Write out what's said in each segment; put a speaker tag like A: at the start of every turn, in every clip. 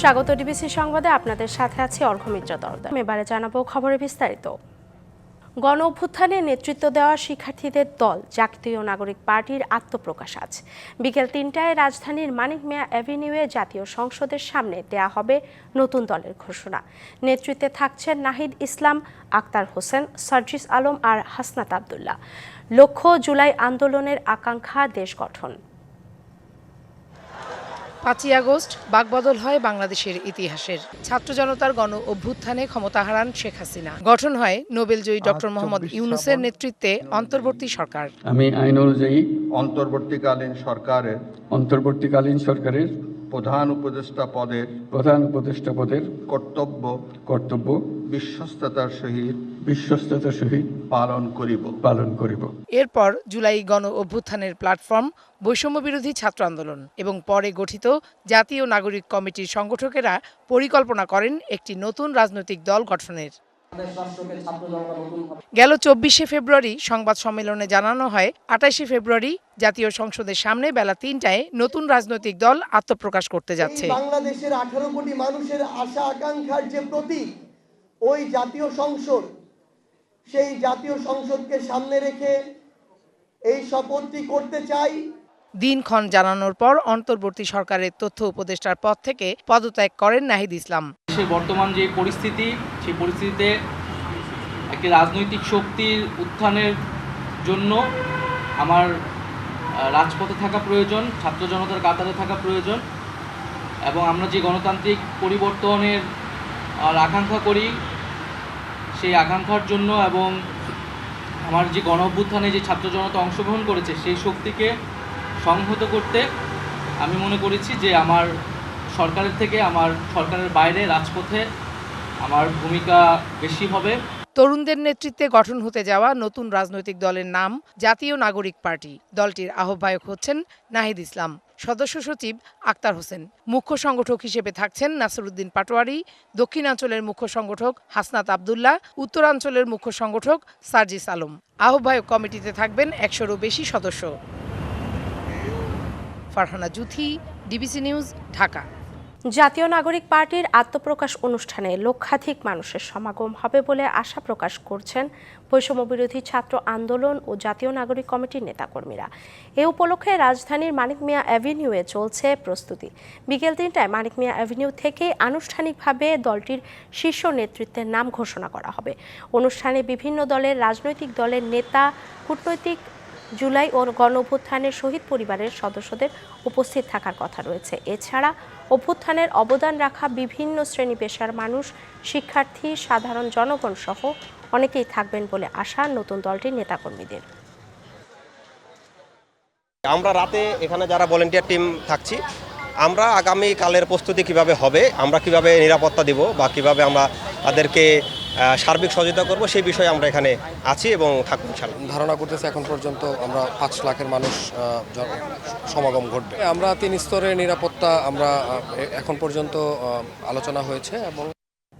A: স্বাগত ডিবিসি সংবাদে। আপনাদের সাথে আছি অর্ঘমিত্র দরদাম। এবারে জানাব খবরে বিস্তারিত। গণ অভ্যুত্থানে নেতৃত্ব দেওয়া শিক্ষার্থীদের দল, জাতীয় নাগরিক পার্টির আত্মপ্রকাশ আজ। বিকেল তিনটায় রাজধানীর মানিক মিয়া অ্যাভিনিউয়ে জাতীয় সংসদের সামনে দেয়া হবে নতুন দলের ঘোষণা। নেতৃত্বে থাকছেন নাহিদ ইসলাম, আক্তার হোসেন, সার্জিস আলম আর হাসনাত আবদুল্লাহ। লক্ষ্য জুলাই আন্দোলনের আকাঙ্ক্ষা দেশ গঠন।
B: পাঁচই আগস্ট বাকবদল হয় বাংলাদেশের ইতিহাসের। ছাত্র জনতার গণ অভ্যুত্থানে ক্ষমতা হারান শেখ হাসিনা। গঠন হয় নোবেলজয়ী ডক্টর মোহাম্মদ ইউনুসের নেতৃত্বে অন্তর্বর্তী সরকার।
C: আমি আইন অনুযায়ী
D: অন্তর্বর্তীকালীন সরকারের
C: অন্তর্বর্তীকালীন সরকারের
D: প্রধান উপদেষ্টা পদের
C: প্রধান উপদেষ্টা পদের
D: কর্তব্য
C: কর্তব্য
D: বিশ্বস্ততার সহিত
C: বিশ্বস্ততার সহিত
D: পালন করিব।
C: পালন করিব।
B: এরপর জুলাই গণ অভ্যুত্থানের প্ল্যাটফর্ম বৈষম্য বিরোধী ছাত্র আন্দোলন এবং পরে গঠিত জাতীয় নাগরিক কমিটির সংগঠকেরা পরিকল্পনা করেন একটি নতুন রাজনৈতিক দল গঠনের। গেল চব্বিশে ফেব্রুয়ারি সংবাদ সম্মেলনে জানানো হয় আঠাশে ফেব্রুয়ারি জাতীয় সংসদের সামনে বেলা তিনটায় নতুন রাজনৈতিক দল আত্মপ্রকাশ করতে যাচ্ছে।
E: বাংলাদেশের আঠারো কোটি মানুষের আশা আকাঙ্ক্ষার যে প্রতীক ওই জাতীয় সংসদ সেই জাতীয় সংসদকে সামনে রেখে এই শপথটি করতে চাই।
B: দিনক্ষণ জানানোর পর অন্তর্বর্তী সরকারের তথ্য উপদেষ্টার পদ থেকে পদত্যাগ করেন নাহিদ ইসলাম।
F: দেশের বর্তমান যে পরিস্থিতি সেই পরিস্থিতিতে একটি রাজনৈতিক শক্তির উত্থানের জন্য আমার রাজপথে থাকা প্রয়োজন ছাত্র জনতার কাতারে থাকা প্রয়োজন এবং আমরা যে গণতান্ত্রিক পরিবর্তনের আর আকাঙ্ক্ষা করি সেই আকাঙ্ক্ষার জন্য এবং আমার যে গণ অভ্যুত্থানে যে ছাত্র জনতা অংশগ্রহণ করেছে, সেই শক্তিকে সংহত করতে আমি মনে করেছি যে আমার সরকারের থেকে, আমার সরকারের বাইরে, রাজপথে আমার ভূমিকা বেশি হবে।
B: তরুণদের নেতৃত্বে গঠন হতে যাওয়া নতুন রাজনৈতিক দলের নাম জাতীয় নাগরিক পার্টি। দলটির আহ্বায়ক হচ্ছেন নাহিদ ইসলাম। সদস্য সচিব আক্তার হোসেন। মুখ্য সংগঠক হিসেবে থাকছেন নাসরুদ্দিন পাটোয়ারি, দক্ষিণাঞ্চলের মুখ্য সংগঠক হাসনাত আবদুল্লাহ, উত্তরাঞ্চলের মুখ্য সংগঠক সার্জিস আলম। আহ্বায়ক কমিটিতে থাকবেন একশোরও বেশি সদস্য। Farhana Juthi, DBC news, Dhaka.
A: জাতীয় নাগরিক পার্টির আত্মপ্রকাশ অনুষ্ঠানে লক্ষাধিক মানুষের সমাগম হবে বলে আশা প্রকাশ করছেন বৈষম্য বিরোধী ছাত্র আন্দোলন ও জাতীয় নাগরিক কমিটির নেতাকর্মীরা। এ উপলক্ষে রাজধানীর মানিক মিয়া অ্যাভিনিউয়ে চলছে প্রস্তুতি। বিকেল তিনটায় মানিক মিয়া অ্যাভিনিউ থেকে আনুষ্ঠানিকভাবে দলটির শীর্ষ নেতৃত্বের নাম ঘোষণা করা হবে। অনুষ্ঠানে বিভিন্ন দলের রাজনৈতিক দলের নেতা, কূটনৈতিক জুলাই ও গণ অভ্যুত্থানের শহীদ পরিবারের সদস্যদের উপস্থিত থাকার কথা রয়েছে। এছাড়া অভ্যুত্থানের অবদান রাখা বিভিন্ন শ্রেণি পেশার মানুষ, শিক্ষার্থী, সাধারণ জনগণ সহ অনেকেই থাকবেন বলে আশা নতুন দলটির নেতাকর্মীদের।
G: আমরা রাতে এখানে যারা ভলেন্টিয়ার টিম থাকছি, আমরা আগামী কালের প্রস্তুতি কীভাবে হবে, আমরা কীভাবে নিরাপত্তা দিব বা কীভাবে আমরা তাদেরকে সার্বিক সহযোগিতা করব সেই বিষয়ে আমরা এখানে আছি এবং থাকব
H: ধারণা করতেছি এখন পর্যন্ত আমরা পাঁচ লাখের মানুষ সমাগম ঘটবে। আমরা তিন স্তরের নিরাপত্তা আমরা এখন পর্যন্ত আলোচনা হয়েছে এবং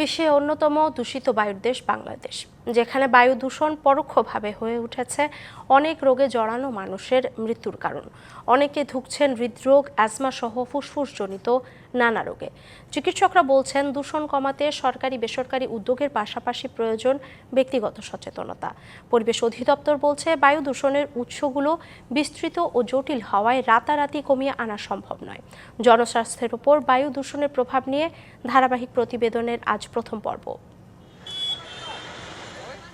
A: বিশ্বে অন্যতম দূষিত বায়ুর দেশ বাংলাদেশ। যেখানে বায়ু দূষণ পরোক্ষভাবে হয়ে উঠেছে, অনেক রোগে জড়ানো মানুষের মৃত্যুর কারণ। অনেকে ধুকছেন হৃদরোগ অ্যাজমা সহ ফুসফুসজনিত নানা রোগে। চিকিৎসকরা বলছেন, দূষণ কমাতে সরকারি বেসরকারি উদ্যোগের পাশাপাশি প্রয়োজন ব্যক্তিগত সচেতনতা। পরিবেশ অধিদপ্তর বলছে, বায়ু দূষণের উৎসগুলো বিস্তৃত ও জটিল হওয়ায় রাতারাতি কমিয়ে আনা সম্ভব নয়। জনস্বাস্থ্যের উপর বায়ু দূষণের প্রভাব নিয়ে ধারাবাহিক প্রতিবেদনের আজ প্রথম পর্ব।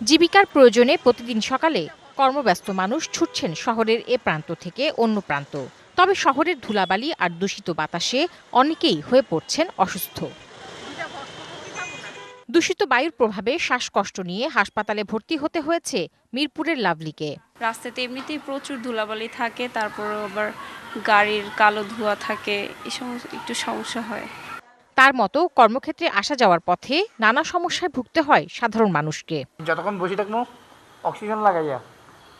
I: জীবিকার প্রয়োজনে প্রতিদিন সকালে কর্মব্যস্ত মানুষ ছুটছেন শহরের এ প্রান্ত থেকে অন্য প্রান্ত। তবে শহরের ধুলাবালি আর দূষিত বাতাসে অনেকেই হয়ে পড়ছেন অসুস্থ। দূষিত বায়ুর প্রভাবে শ্বাসকষ্ট নিয়ে হাসপাতালে ভর্তি হতে হয়েছে মিরপুরের লাভলিকে।
J: রাস্তাতে এমনিতেই প্রচুর ধুলাবালি থাকে তারপর আবার গাড়ির কালো ধোঁয়া থাকে সমস্ত একটু সমস্যা হয়।
I: তার মতো কর্মক্ষেত্রে আসা যাওয়ার পথে নানা সমস্যায় ভুগতে হয় সাধারণ মানুষকে।
K: যতক্ষণ বসে থাকব অক্সিজেন লাগাইয়া,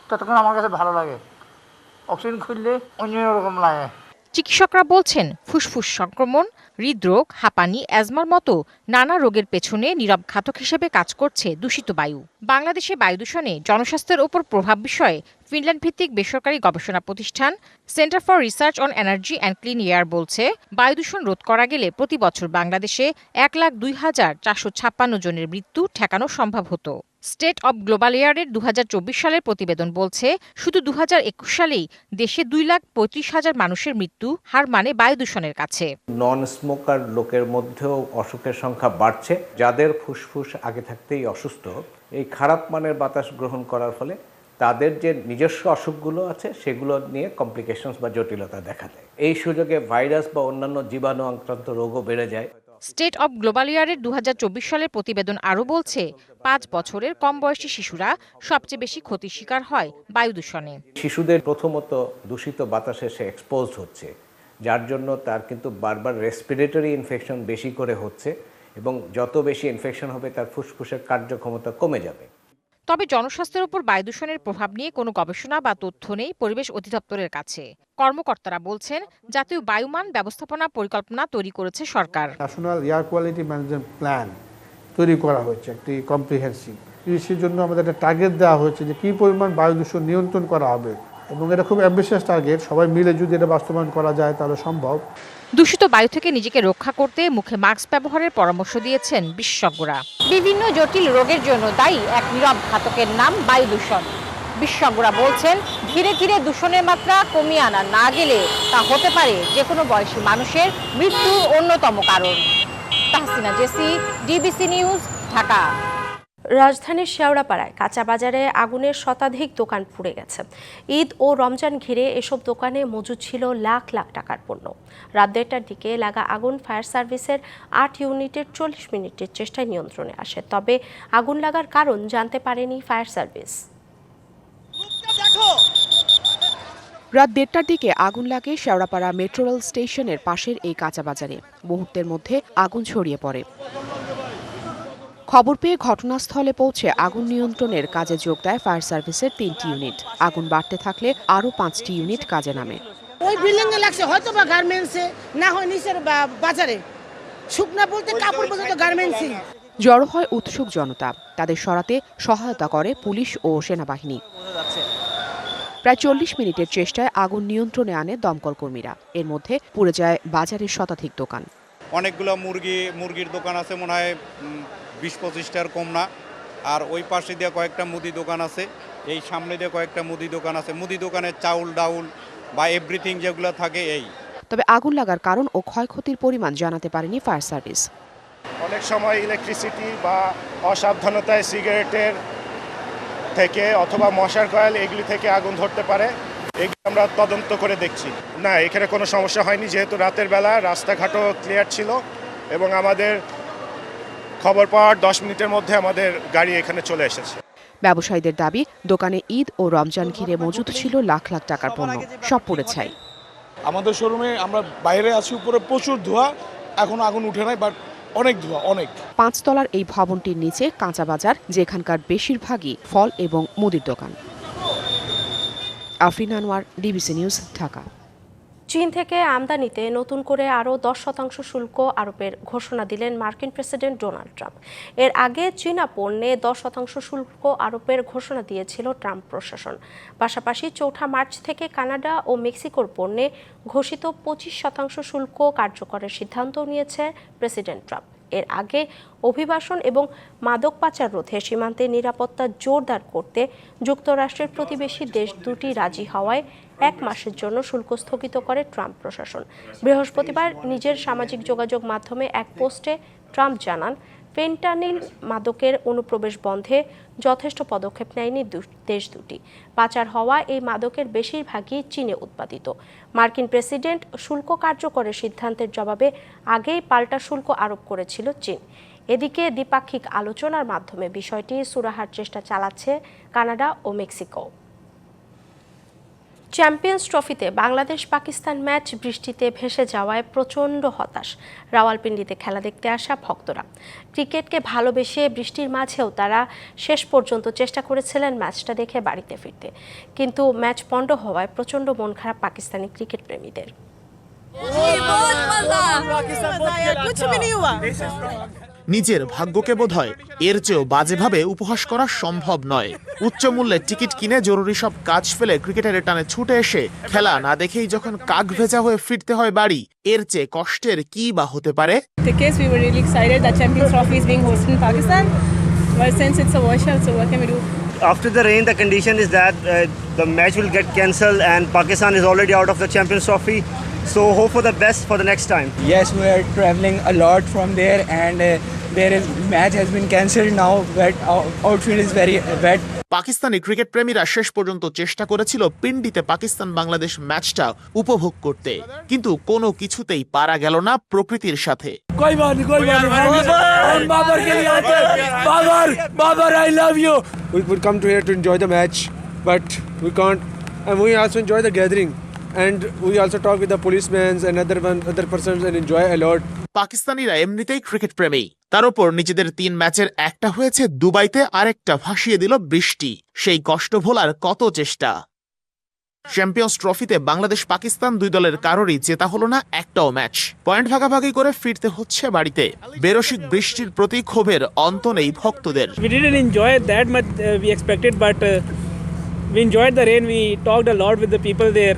K: ততক্ষণ আমার কাছে ভালো লাগে। অক্সিজেন খুললে অন্য রকম লাগে।
I: চিকিৎসকরা বলছেন, ফুসফুস সংক্রমণ, হৃদরোগ, হাঁপানি, অ্যাজমার মতো নানা রোগের পেছনে নীরব ঘাতক হিসেবে কাজ করছে দূষিত বায়ু। বাংলাদেশে বায়ু দূষণে জনস্বাস্থ্যের ওপর প্রভাব বিষয়ে ফিনল্যান্ড ভিত্তিক বেসরকারি গবেষণা প্রতিষ্ঠান centre for research on energy and clean air বলছে, বায়ু দূষণ রোধ করা গেলে প্রতি বছর বাংলাদেশে এক লাখ দুই হাজার চারশো ছাপ্পান্ন জনের মৃত্যু ঠেকানো সম্ভব হতো। স্টেট অব গ্লোবাল এয়ারের দু সালের প্রতিবেদন বলছে, শুধু দু সালেই দেশে দুই লাখ পঁয়ত্রিশ হাজার মানুষের মৃত্যু, হার মানে বায়ু দূষণের কাছে।
L: নন স্মোকার লোকের মধ্যেও অসুখের সংখ্যা বাড়ছে। যাদের ফুসফুস আগে থাকতেই অসুস্থ, এই খারাপ মানের বাতাস গ্রহণ করার ফলে তাদের যে নিজস্ব অসুখগুলো আছে, সেগুলো নিয়ে কমপ্লিকেশনস বা জটিলতা দেখা দেয়। এই সুযোগে ভাইরাস বা অন্যান্য জীবাণু আক্রান্ত রোগও বেড়ে যায়।
I: স্টেট অব গ্লোবাল ইয়ারের দু হাজার চব্বিশ সালের প্রতিবেদন আরও বলছে, পাঁচ বছরের কম বয়সী শিশুরা সবচেয়ে বেশি ক্ষতির শিকার হয় বায়ু দূষণে।
L: শিশুদের প্রথমত দূষিত বাতাসে সে এক্সপোজ হচ্ছে, যার জন্য তার কিন্তু বারবার রেসপিরেটরি ইনফেকশন বেশি করে হচ্ছে এবং যত বেশি ইনফেকশন হবে তার ফুসফুসের কার্যক্ষমতা কমে যাবে।
I: তবে জনস্বাস্থ্যের উপর বায়ু দূষণের প্রভাব নিয়ে কোনো গবেষণা বা তথ্য নেই পরিবেশ অধিদপ্তরের কাছে। কর্মকর্তারা বলছেন, জাতীয় বায়ুমান ব্যবস্থাপনা পরিকল্পনা তৈরি করেছে সরকার।
M: National air quality management plan তৈরি করা হয়েছে, একটি কম্প্রিহেন্সিভ সেই জন্য আমাদের একটা টার্গেট দেওয়া হয়েছে যে কী পরিমাণ বায়ু দূষণ নিয়ন্ত্রণ করা হবে। এবং এটা খুব অ্যাম্বিশিয়াস টার্গেট সবাই মিলে যদি এটা বাস্তবায়ন করা যায় তাহলে সম্ভব।
I: দূষিত বায়ু থেকে নিজেকে রক্ষা করতে মুখে মাস্ক ব্যবহারের পরামর্শ দিয়েছেন বিশেষজ্ঞরা। বিভিন্ন জটিল রোগের জন্য দায়ী এক নীরব ঘাতকের নাম বায়ু দূষণ। বিশেষজ্ঞরা বলছেন, ধীরে ধীরে দূষণের মাত্রা কমিয়ে আনা না গেলে তা হতে পারে যে কোনো বয়সী মানুষের মৃত্যুর অন্যতম কারণ। Tahsina Jessy, DBC news, Dhaka.
A: রাজধানীর শেওড়াপাড়ায় কাঁচা বাজারে আগুনের শতাধিক দোকান পুড়ে গেছে। ঈদ ও রমজান ঘিরে এসব দোকানে মজুদ ছিল লাখ লাখ টাকার পণ্য। রাত দেড়টার দিকে লাগা আগুন ফায়ার সার্ভিসের আট ইউনিটের চল্লিশ মিনিটের চেষ্টায় নিয়ন্ত্রণে আসে। তবে আগুন লাগার কারণ জানতে পারেনি ফায়ার সার্ভিস।
N: রাত দেড়টার দিকে আগুন লাগে শেওড়াপাড়া মেট্রো রেল স্টেশনের পাশের এই কাঁচা বাজারে। মুহূর্তের মধ্যে আগুন ছড়িয়ে পড়ে। খবর পেয়ে ঘটনাস্থলে পৌঁছে আগুন নিয়ন্ত্রণের কাজে যোগ দেয় ফায়ার সার্ভিসের তিনটি ইউনিট। আগুন বাড়তে থাকলে আরও পাঁচটি ইউনিট কাজে নামে।
O: ওই বিল্ডিং এ লাগছে হয়তো বা গার্মেন্টসে না হয় নিচের বাজারে। শুকনা বলতে কাপড় পর্যন্ত গার্মেন্টসই।
N: জড়ো হয় উৎসুক জনতা তাদের সরাতে সহায়তা করে পুলিশ ও সেনাবাহিনী। প্রায় চল্লিশ মিনিটের চেষ্টায় আগুন নিয়ন্ত্রণে আনে দমকল কর্মীরা। এর মধ্যে পুড়ে যায় বাজারের শতাধিক দোকান।
P: অনেকগুলো মুরগি মুরগির দোকান আছে মনে হয় বিশ পঁচিশটার কম না। আর ওই পাশে দিয়ে কয়েকটা মুদি দোকান আছে এই সামনে দিয়ে কয়েকটা মুদি দোকান আছে। মুদি দোকানের চাউল ডাউল বা এভরিথিং যেগুলো থাকে এই।
N: তবে আগুন লাগার কারণ ও ক্ষয়ক্ষতির পরিমাণ জানাতে পারেনি ফায়ার সার্ভিস।
Q: অনেক সময় ইলেকট্রিসিটি বা অসাবধানতায় সিগারেটের থেকে অথবা মশার কয়েল এগুলি থেকে আগুন ধরতে পারে। এগুলি আমরা তদন্ত করে দেখছি। না এখানে কোনো সমস্যা হয়নি যেহেতু রাতের বেলা রাস্তাঘাটও ক্লিয়ার ছিল এবং আমাদের খবর পাওয়ার দশ মিনিটের মধ্যে আমাদের গাড়ি এখানে চলে এসেছে।
N: ব্যবসায়ীদের দাবি দোকানে ঈদ ও রমজান ঘিরে মজুদ ছিল লাখ লাখ টাকার পণ্য। সব পড়ে ছাই।
R: আমাদের শোরুমে আমরা বাইরে আছি উপরে প্রচুর ধোঁয়া। এখন আগুন উঠে নাই বাট অনেক ধোঁয়া অনেক।
N: পাঁচতলার এই ভবনটির নিচে কাঁচা বাজার যেখানকার বেশিরভাগই ফল এবং মুদির দোকান। Afrin Anwar DBC news Dhaka.
A: চীন থেকে আমদানিতে নতুন করে আরও দশ শতাংশ শুল্ক আরোপের ঘোষণা দিলেন মার্কিন প্রেসিডেন্ট ডোনাল্ড ট্রাম্প। এর আগে চীনা পণ্যে দশ শতাংশ শুল্ক আরোপের ঘোষণা দিয়েছিল ট্রাম্প প্রশাসন। পাশাপাশি চৌঠা মার্চ থেকে কানাডা ও মেক্সিকোর পণ্যে ঘোষিত পঁচিশ শতাংশ শুল্ক কার্যকরের সিদ্ধান্ত নিয়েছে প্রেসিডেন্ট ট্রাম্প। এর আগে অভিবাসন এবং মাদক পাচার রোধে সীমান্তে নিরাপত্তা জোরদার করতে যুক্তরাষ্ট্রের প্রতিবেশী দেশ দুটি রাজি হওয়ায় এক মাসের জন্য শুল্ক স্থগিত করে ট্রাম্প প্রশাসন। বৃহস্পতিবার নিজের সামাজিক যোগাযোগ মাধ্যমে এক পোস্টে ট্রাম্প জানান ফেন্টানিল মাদকের অনুপ্রবেশ বন্ধে যথেষ্ট পদক্ষেপ নেয়নি দেশ দুটি। পাচার হওয়া এই মাদকের বেশিরভাগই চীনে উৎপাদিত। মার্কিন প্রেসিডেন্ট শুল্ক কার্যকরের সিদ্ধান্তের জবাবে আগেই পাল্টা শুল্ক আরোপ করেছিল চীন। এদিকে দ্বিপাক্ষিক আলোচনার মাধ্যমে বিষয়টি সুরাহার চেষ্টা চালাচ্ছে কানাডা ও মেক্সিকো চ্যাম্পিয়ন্স ট্রফিতে বাংলাদেশ পাকিস্তান ম্যাচ বৃষ্টিতে ভেসে যাওয়ায় প্রচণ্ড হতাশ রাওয়ালপিন্ডিতে খেলা দেখতে আসা ভক্তরা ক্রিকেটকে ভালোবেসে বৃষ্টির মাঝেও তারা শেষ পর্যন্ত চেষ্টা করেছিলেন ম্যাচটা দেখে বাড়িতে ফিরতে কিন্তু ম্যাচ পণ্ড হওয়ায় প্রচণ্ড মন খারাপ পাকিস্তানি ক্রিকেট প্রেমীদের
S: নিজের ভাগ্যকে বোধহয় এর চেয়েও বাজেভাবে উপহাস করা সম্ভব নয় উচ্চ মূল্যে টিকিট কিনে জরুরি সব কাজ ফেলে ক্রিকেটারের টানে ছুটে এসে খেলা না দেখেই যখন কাক ভেজা হয়ে ফিরতে হয় বাড়ি এর চেয়ে কষ্টের কি বা হতে পারে
T: tickets. We were really excited that Champions Trophy is being hosted in Pakistan. But since it's a washout, so what can we do?
U: After the rain, the condition is that uh, the match will get cancelled, and Pakistan is already out of the Champions Trophy. So hope for the best for the next time.
V: Yes, we are traveling a lot from there, and uh, there is match has been cancelled now. But our outfield is very wet.
S: Pakistani cricket প্রেমীরা শেষ পর্যন্ত চেষ্টা করেছিল পিন্ডিতে পাকিস্তান বাংলাদেশ ম্যাচটা উপভোগ করতে কিন্তু কোনো কিছুতেই পারা গেল না প্রকৃতির সাথে
V: कोई बात नहीं कोई बात नहीं हम बाबर के लिए आते हैं Babar Babar I love you
W: we would come to here to enjoy the match, but we can't. And we also enjoy the gathering, and we also talk with the policemen and other one, other persons and enjoy a lot.
S: পাকিস্তানিরা এমনিতেই cricket প্রেমী তার উপর নিজেদের তিন ম্যাচের একটা হয়েছে দুবাইতে আরেকটা ভাসিয়ে দিল বৃষ্টি সেই কষ্ট ভোলার কত চেষ্টা চ্যাম্পিয়ন্স ট্রফিতে বাংলাদেশ পাকিস্তান দুই দলের কারোরই জেতা হলো না একটাও ম্যাচ। পয়েন্ট ভাগাভাগি করে ফিরতে হচ্ছে বাড়িতে। বেরসিক বৃষ্টির প্রতি ক্ষোভের অন্ত নেই ভক্তদের।
V: We didn't enjoy that much uh, we expected, but uh, we enjoyed the rain. We talked a lot with the people there,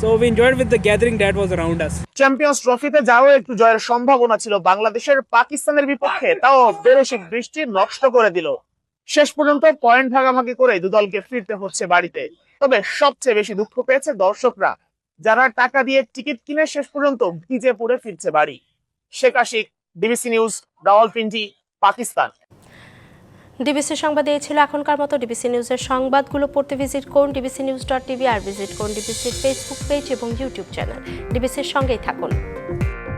V: so we enjoyed with the gathering that was around us.
S: Champions ট্রফিতে যাও একটু জয়ের সম্ভাবনা ছিল বাংলাদেশের পাকিস্তানের বিপক্ষে তাও বেরসিক বৃষ্টি নষ্ট করে দিল। শেষ পর্যন্ত পয়েন্ট ভাগাভাগি করে দুদলকে ফিরতে হচ্ছে বাড়িতে। তবে সবচেয়ে বেশি দুঃখ পেয়েছে দর্শকরা, যারা টাকা দিয়ে টিকিট কিনে শেষ পর্যন্ত ভিজে পড়ে ফিরছে বাড়ি। Sheikh Ashiq DBC news, Rawalpindi, Pakistan.
A: DBC সংবাদ এই ছিল এখনকার মতো। ডিবিসি নিউজের সংবাদগুলো পড়তে ভিজিট করুন ডিবিসি নিউজ ডট টিভি আর ভিজিট করুন ডিবিসির ফেসবুক পেজ এবং ইউটিউব চ্যানেল। ডিবিসির সঙ্গেই থাকুন।